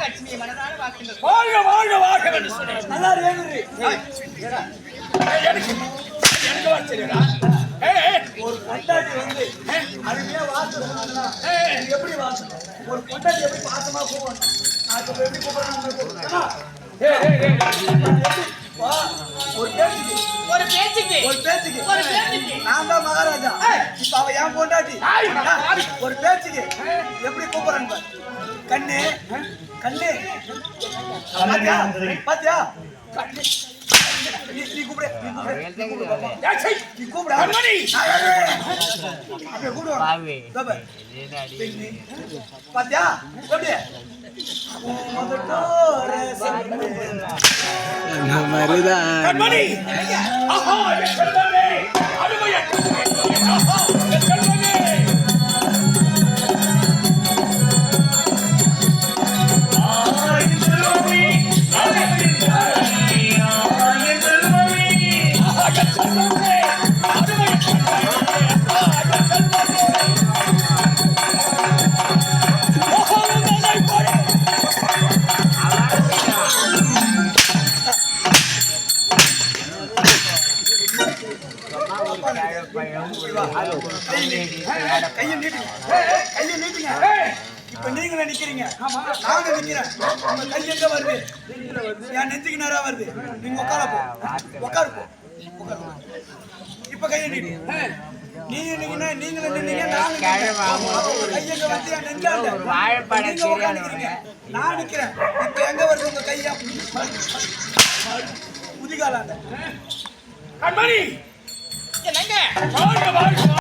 லட்சுமியை மனதார பார்க்கின்றது வாழ்க வாழ்க வாழ்க நல்லா எனக்கு எனக்கு ஒரு பொண்டாட்டி வந்து அருமையா இது எப்படி வாசல்? ஒரு பொண்டாட்டி எப்படி பாசமா கூப்பிடணும் நான் இப்ப எப்படி கூப்பிடணும் ஏய் ஏய் ஏய் வா. ஒரு பேச்சுக்கு. ஒரு பேச்சுக்கு. ஒரு பேச்சுக்கு. ஒரு பேச்சுக்கு. நான் தான் மகாராஜா. இப்ப அவ ஏன் பொண்டாட்டி ஒரு பேச்சுக்கு. எப்படி கூப்பிடுறேன் பாரு. கண்ணு. கண்ணு. பாத்தியா? பாத்தியா? கண்ணு. நீ கூப்பிடு நீ கூப்பிடு கண்மணி. அப்படியே கூப்பிடு. பெண்ணு. பாத்தியா எப்படி சங்கு. கண்மணி ஆஹா என் கையை நீட்டுங்க கையை நீட்டுங்க ஏய் இப்ப நீங்களே நிக்கிறீங்க நாங்க நிக்கிறேன் உங்க கை எங்க வருது என் நெஞ்சுக்கு நேரா வருது நீங்க உட்கார போ உட்காரு போ உட்காரு போ. இப்ப கையை நீட்டு நீங்க நீங்க நீங்களே நின்னீங்க நாங்க நிக்கிறேன். கை எங்க வந்து என் நெஞ்சாண்ட நீங்க உட்காந்துக்கிறீங்க நான் நிக்கிறேன் இப்ப எங்க வருது உங்க கையா முதிகாலாண்ட கண்மணி என்னங்க வாழ்க வாழ்க